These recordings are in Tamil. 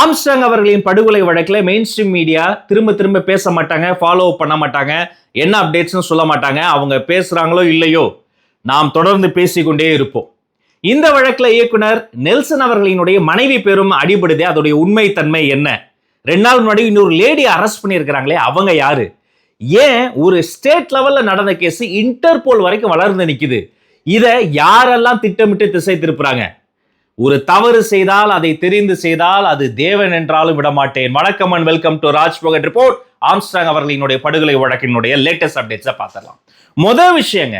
ஆம்ஸ்டாங் அவர்களின் படுகொலை வழக்கில் மெயின் ஸ்ட்ரீம் மீடியா திரும்ப திரும்ப பேச மாட்டாங்க ஃபாலோ பண்ண மாட்டாங்க. என்ன அப்டேட்ஸ்னு சொல்ல மாட்டாங்க. அவங்க பேசுகிறாங்களோ இல்லையோ நாம் தொடர்ந்து பேசிக்கொண்டே இருப்போம். இந்த வழக்கில் இயக்குனர் நெல்சன் அவர்களினுடைய மனைவி பெரும் அடிபடுதே அதோடைய உண்மைத்தன்மை என்ன? ரெண்டு நாள் முன்னாடி இன்னொரு லேடி அரெஸ்ட் பண்ணியிருக்கிறாங்களே அவங்க யாரு? ஏன் ஒரு ஸ்டேட் லெவலில் நடந்த கேஸ் இன்டர்போல் வரைக்கும் வளர்ந்து நிற்குது இதை யாரெல்லாம் திட்டமிட்டு திசை திருப்புறாங்க? ஒரு தவறு செய்தால் அதை தெரிந்து செய்தால் அது தேவன் என்றாலும் விடமாட்டேன். வணக்கம் and welcome to Rajbhagat report Armstrong அவர்களினுடைய படுகொலை வழக்கினுடைய லேட்டஸ்ட் அப்டேட்ஸை பார்த்துடலாம். முதல் விஷயங்க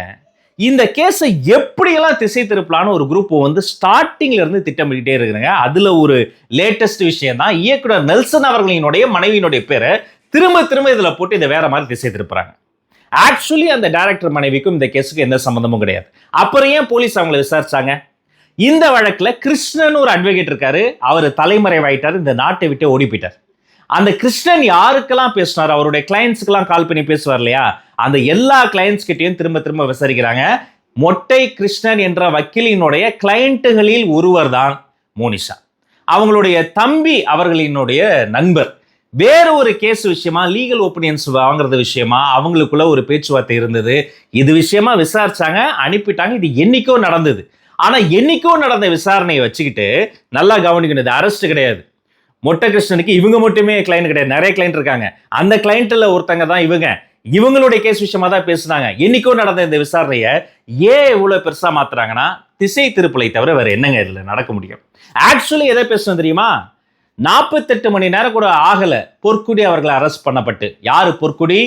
இந்த கேஸை எப்படியெல்லாம் திசை திருப்பலான்னு ஒரு குரூப் வந்து ஸ்டார்டிங்ல இருந்து திட்டமிட்டே இருக்கிறாங்க அதுல ஒரு லேட்டஸ்ட் விஷயம் தான். இயக்குனர் நெல்சன் அவர்களினுடைய மனைவியினுடைய பேரை திரும்ப திரும்ப இதில் போட்டு இதை வேற மாதிரி திசை திருப்புறாங்க. ஆக்சுவலி அந்த டைரக்டர் மனைவிக்கும் இந்த கேஸுக்கு எந்த சம்மந்தமும் கிடையாது. அப்புறம் ஏன் போலீஸ் அவங்களை விசாரிச்சாங்க? இந்த வழக்கில் கிருஷ்ணன் ஒரு அட்வொகேட் இருக்காரு. அவர் தலைமறைவாயிட்டார். இந்த நாட்டை விட்டு ஓடி போயிட்டார் அந்த கிருஷ்ணன் யாருக்கெல்லாம் பேசினார்? அவருடைய கிளைண்ட்ஸுக்கெல்லாம் கால் பண்ணி பேசுவார் இல்லையா? அந்த எல்லா கிளைண்ட்ஸ் கிட்டையும் திரும்ப திரும்ப விசாரிக்கிறாங்க. மொட்டை கிருஷ்ணன் என்ற வக்கீலினுடைய கிளையண்ட்டுகளில் ஒருவர் தான் மோனிஷா. அவங்களுடைய தம்பி அவர்களினுடைய நண்பர். வேற ஒரு கேஸ் விஷயமா லீகல் ஒப்பீனியன்ஸ் வாங்குறது விஷயமா அவங்களுக்குள்ள ஒரு பேச்சுவார்த்தை இருந்தது. இது விஷயமா விசாரிச்சாங்க அனுப்பிட்டாங்க. இது என்னைக்கோ நடந்தது. ஆனால் என்னைக்கோ நடந்த விசாரணையை வச்சுக்கிட்டு நல்லா கவனிக்கணும். இது அரெஸ்ட் கிடையாது. மொட்டை கிருஷ்ணனுக்கு இவங்க மட்டுமே கிளைண்ட் கிடையாது. நிறைய கிளைண்ட் இருக்காங்க. அந்த கிளைண்ட்டில் ஒருத்தங்க தான் இவங்க. இவங்களுடைய கேஸ் விஷயமா தான் பேசுனாங்க. என்னைக்கோ நடந்த இந்த விசாரணையை ஏன் இவ்வளோ பெருசாக மாத்துறாங்கன்னா திசை திருப்பலை தவிர வேறு என்னங்க இதில் நடக்க முடியும்? ஆக்சுவலி எதை பேசணும் தெரியுமா? நாற்பத்தெட்டு மணி நேரம் கூட ஆகலை. பொற்குடி அவர்களை அரெஸ்ட் பண்ணப்பட்டு. யார் பொற்குடி?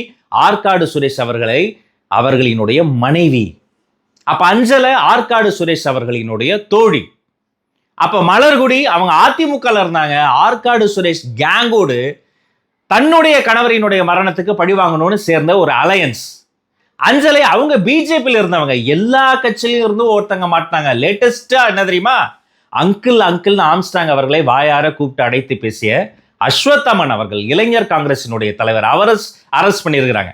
ஆற்காடு சுரேஷ் அவர்களை அவர்களினுடைய மனைவி. அப்ப அஞ்சலை ஆற்காடு சுரேஷ் அவர்களினுடைய தோழி. அப்ப மலர்குடி அவங்க அதிமுகல இருந்தாங்க. ஆற்காடு சுரேஷ் கேங்கோடு தன்னுடைய கணவரினுடைய மரணத்துக்கு பழி வாங்கணும்னு சேர்ந்த ஒரு அலையன்ஸ். அஞ்சலை அவங்க பிஜேபியில் இருந்தவங்க. எல்லா கட்சியிலும் இருந்தும் ஒருத்தங்க மாட்டாங்க லேட்டஸ்டா என்ன தெரியுமா? அங்கிள் அங்கிள்னு ஆம்ஸ்டாங் அவர்களை வாயார கூப்பிட்டு அடைத்து பேசிய அஸ்வத்தமன் அவர்கள் இளைஞர் காங்கிரசினுடைய தலைவர். அவர் அரெஸ்ட் பண்ணியிருக்கிறாங்க.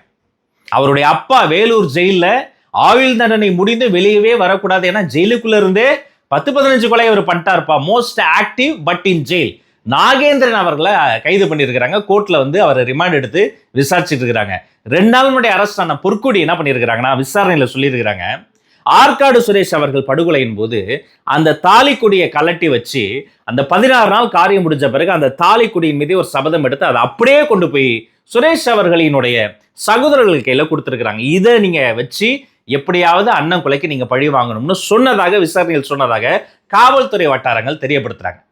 அவருடைய அப்பா வேலூர் ஜெயிலில் ஆயுள் தண்டனை முடிந்து வெளியவே வரக்கூடாது. ஏன்னா ஜெயிலுக்குள்ள இருந்தே பத்து பதினஞ்சு கொலை அவர் பண்ணிட்டாருப்பா. Most active but in jail Nagendran அவர்களை கைது பண்ணியிருக்கிறாங்க. கோர்ட்ல வந்து அவரை ரிமாண்ட் எடுத்து விசாரிச்சுட்டு இருக்கிறாங்க. ரெண்டு நாள் முன்னாடி அரெஸ்ட் ஆன பொற்கொடி என்ன பண்ணியிருக்கிறாங்கன்னா விசாரணையில் சொல்லியிருக்கிறாங்க. ஆற்காடு சுரேஷ் அவர்கள் படுகொலையின் போது அந்த தாலிக்குடியை கலட்டி வச்சு அந்த பதினாறு நாள் காரியம் முடிஞ்ச பிறகு அந்த தாலிக்குடியின் மீது ஒரு சபதம் எடுத்து அதை அப்படியே கொண்டு போய் சுரேஷ் அவர்களினுடைய சகோதரர்கள் கையில் கொடுத்துருக்குறாங்க. இதை நீங்கள் வச்சு எப்படியாவது அண்ணன் கொலைக்கு நீங்க பழி வாங்கணும்னு சொன்னதாக விசாரணையில் சொன்னதாக காவல்துறை வட்டாரங்கள் தெரியப்படுத்துறாங்க.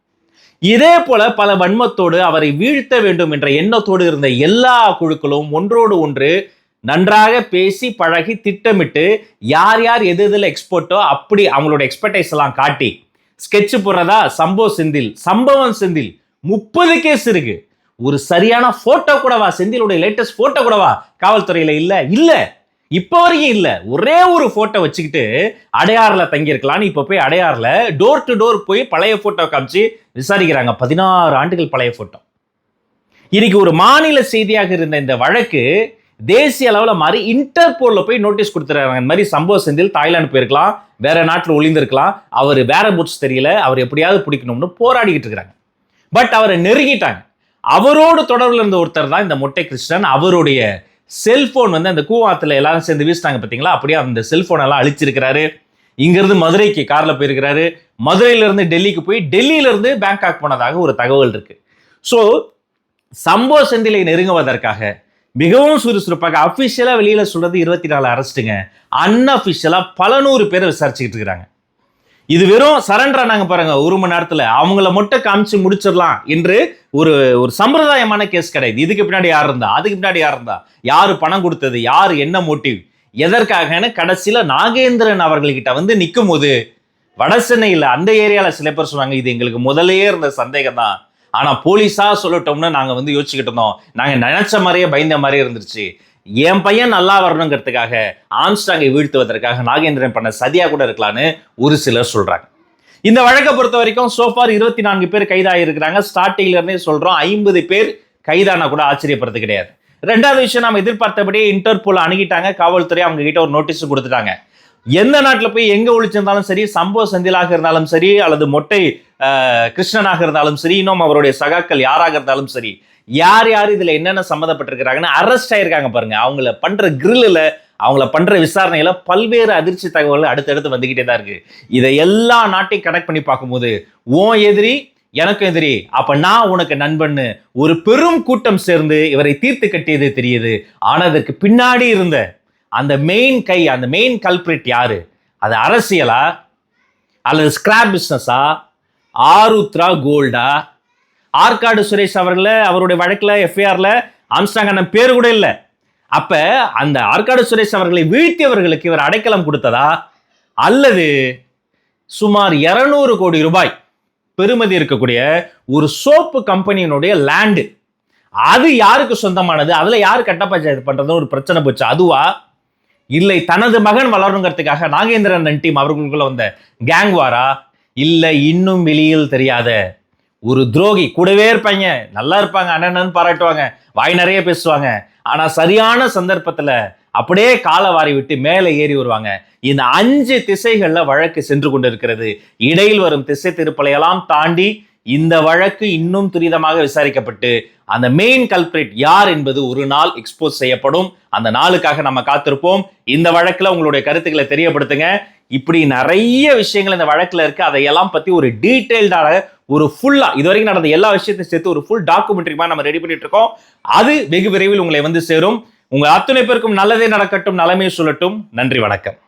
இதே போல பல வன்மத்தோடு அவரை வீழ்த்த வேண்டும் என்ற எண்ணத்தோடு இருந்த எல்லா குழுக்களும் ஒன்றோடு ஒன்று நன்றாக பேசி பழகி திட்டமிட்டு யார் யார் எது எதில் எக்ஸ்போர்ட்டோ அப்படி அவங்களோட எக்ஸ்பர்டைஸ் எல்லாம் காட்டி ஸ்கெட்ச் போடுறதா? சம்பவ செந்தில் சம்பவம் செந்தில் முப்பது கேஸ் இருக்கு. ஒரு சரியான போட்டோ கூடவா? செந்திலுடைய லேட்டஸ்ட் போட்டோ கூடவா? காவல்துறையில இல்ல இல்ல. இப்போ வரைக்கும் இல்லை. ஒரே ஒரு ஃபோட்டோ வச்சுக்கிட்டு அடையாறில் தங்கியிருக்கலாம்னு இப்போ போய் அடையாறில் டோர் டு டோர் போய் பழைய ஃபோட்டோ காமிச்சு விசாரிக்கிறாங்க. பதினாறு ஆண்டுகள் பழைய ஃபோட்டோ இன்னைக்கு ஒரு மாநில செய்தியாக இருந்த இந்த வழக்கு தேசிய அளவில் மாறி இன்டர்போலில் போய் நோட்டீஸ் கொடுத்துறாங்க. இந்த மாதிரி சம்பவ செந்தில் தாய்லாந்து போயிருக்கலாம். வேற நாட்டில் ஒளிந்திருக்கலாம். அவர் வேற புட்ஸ் தெரியல. அவர் எப்படியாவது பிடிக்கணும்னு போராடிக்கிட்டு இருக்கிறாங்க. பட் அவரை நெருங்கிட்டாங்க. அவரோடு தொடர்பில் இருந்த ஒருத்தர் தான் இந்த மொட்டை கிருஷ்ணன். அவருடைய செல்போன் வந்து அந்த கூவாத்தில் எல்லாரும் சேர்ந்து வீசினாங்க பார்த்தீங்களா அப்படியே அந்த செல்போன் எல்லாம் அழிச்சிருக்கிறாரு. இங்கிருந்து மதுரைக்கு காரில் போயிருக்கிறாரு. மதுரையிலேருந்து டெல்லிக்கு போய் டெல்லியிலேருந்து பேங்காக் போனதாக ஒரு தகவல் இருக்கு. ஸோ சம்பவ செந்திலை நெருங்குவதற்காக மிகவும் சுறுசுறுப்பாக அஃபிஷியலாக வெளியில் சொல்றது இருபத்தி நாலு அரெஸ்ட்டுங்க அன்அஃபிஷியலாக பல நூறு பேரை விசாரிச்சுக்கிட்டு இருக்கிறாங்க. இது வெறும் சரண்டர் ஆனாங்க பாருங்க ஒரு மணி நேரத்துல. அவங்கள மட்டும் காமிச்சு முடிச்சிடலாம் என்று ஒரு ஒரு சம்பிரதாயமான கேஸ் கிடையாது. இதுக்கு பின்னாடி யார் இருந்தா? அதுக்கு பின்னாடி யார் இருந்தா? யாரு பணம் கொடுத்தது? யாரு என்ன மோட்டிவ் எதற்காகன்னு கடைசியில நாகேந்திரன் அவர்கள்கிட்ட வந்து நிற்கும் போது வட சென்னையில் அந்த ஏரியாவில் சில பேர் சொன்னாங்க இது எங்களுக்கு முதல்லயே இருந்த சந்தேகம் தான். ஆனால் போலீஸாக சொல்லட்டோம்னு நாங்கள் வந்து யோசிச்சுக்கிட்டு இருந்தோம். நாங்கள் நினச்ச மாதிரியே பயந்த மாதிரியே இருந்துருச்சு. என் பையன் நல்லா வரணுங்கிறதுக்காக ஆம்ஸ்டாங்கை வீழ்த்துவதற்காக நாகேந்திரன் பண்ண சதியா கூட இருக்கலான்னு ஒரு சிலர் சொல்றாங்க. இந்த வழக்கை பொறுத்த வரைக்கும் சோஃபார் இருபத்தி நான்கு பேர் கைதாகிருக்கிறாங்க ஸ்டார்டிங்ல இருந்தே சொல்றோம் ஐம்பது பேர் கைதானா கூட ஆச்சரியப்படுறது கிடையாது. ரெண்டாவது விஷயம் நம்ம எதிர்பார்த்தபடியே இன்டர்போல் அணுகிட்டாங்க. காவல்துறை அவங்க கிட்ட ஒரு நோட்டீஸ் கொடுத்துட்டாங்க. எந்த நாட்டில் போய் எங்கே ஒழிச்சிருந்தாலும் சரி சம்பவ சந்திலாக இருந்தாலும் சரி அல்லது மொட்டை கிருஷ்ணனாக இருந்தாலும் சரி இன்னும் அவருடைய சகாக்கள் யாராக இருந்தாலும் சரி யார் யார் இதில் என்னென்ன சம்மந்தப்பட்டிருக்கிறாங்கன்னு அரெஸ்ட் ஆயிருக்காங்க பாருங்க. அவங்கள பண்ற கிரில்லில் அவங்கள பண்ற விசாரணையில பல்வேறு அதிர்ச்சி தகவல்கள் அடுத்தடுத்து வந்துகிட்டே தான் இருக்கு. இதை எல்லா நாட்டையும் கனெக்ட் பண்ணி பார்க்கும்போது உன் எதிரி எனக்கும் எதிரி. அப்ப நான் உனக்கு நண்பன்னு. ஒரு பெரும் கூட்டம் சேர்ந்து இவரை தீர்த்து கட்டியது தெரியுது. ஆனா அதற்கு பின்னாடி இருந்த அந்த மெயின் கை அந்த மெயின் கல்பிரிட் யாரு? அது அரசியலா அல்லது ஸ்கிராப் பிஸ்னஸா ஆருத்ரா கோல்டா. ஆற்காடு சுரேஷ் அவர்களை அவருடைய வழக்கில் எஃப்ஐஆரில் ஆம்ஸ்டாங் அண்ணன் பேர் கூட இல்லை. அப்போ அந்த ஆற்காடு சுரேஷ் அவர்களை வீழ்த்தியவர்களுக்கு இவர் அடைக்கலம் கொடுத்ததா? அல்லது சுமார் 200 கோடி ரூபாய் பெறுமதி இருக்கக்கூடிய ஒரு சோப்பு கம்பெனியினுடைய லேண்டு. அது யாருக்கு சொந்தமானது? அதில் யார் கட்ட பஞ்சாயத்து ஒரு பிரச்சனை போச்சு. அதுவா? இல்லை தனது மகன் வளரணுங்கிறதுக்காக நாகேந்திரன் டீம் அவர்களுக்குள்ள வந்த கேங் வாரா? இல்லை இன்னும் வெளியில் தெரியாத ஒரு துரோகி கூடவே இருப்பாங்க. நல்லா இருப்பாங்க அண்ணன்னு பாராட்டுவாங்க வாய் நிறைய பேசுவாங்க. ஆனால் சரியான சந்தர்ப்பத்தில் அப்படியே காலை வாரி விட்டு மேலே ஏறி வருவாங்க. இந்த அஞ்சு திசைகளில் வழக்கு சென்று கொண்டிருக்கிறது. இடையில் வரும் திசை திருப்பலையெல்லாம் தாண்டி இந்த வழக்கு இன்னும் துரிதமாக விசாரிக்கப்பட்டு அந்த மெயின் கல்பிரிட் யார் என்பது ஒரு நாள் எக்ஸ்போஸ் செய்யப்படும். அந்த நாளுக்காக நம்ம காத்திருப்போம். இந்த வழக்கில் உங்களுடைய கருத்துக்களை தெரியப்படுத்துங்க. இப்படி நிறைய விஷயங்கள் இந்த வழக்கில் இருக்கு. அதையெல்லாம் பத்தி ஒரு டீட்டெயில்டான ஒரு ஃபுல்லா இது வரைக்கும் நடந்த எல்லா விஷயத்தையும் சேர்த்து ஒரு ஃபுல் டாக்குமெண்ட்ரிமா நம்ம ரெடி பண்ணிட்டு இருக்கோம். அது வெகு விரைவில் உங்களை வந்து சேரும். உங்க அத்துணை பேருக்கும் நல்லதே நடக்கட்டும் நலமே சொல்லட்டும். நன்றி வணக்கம்.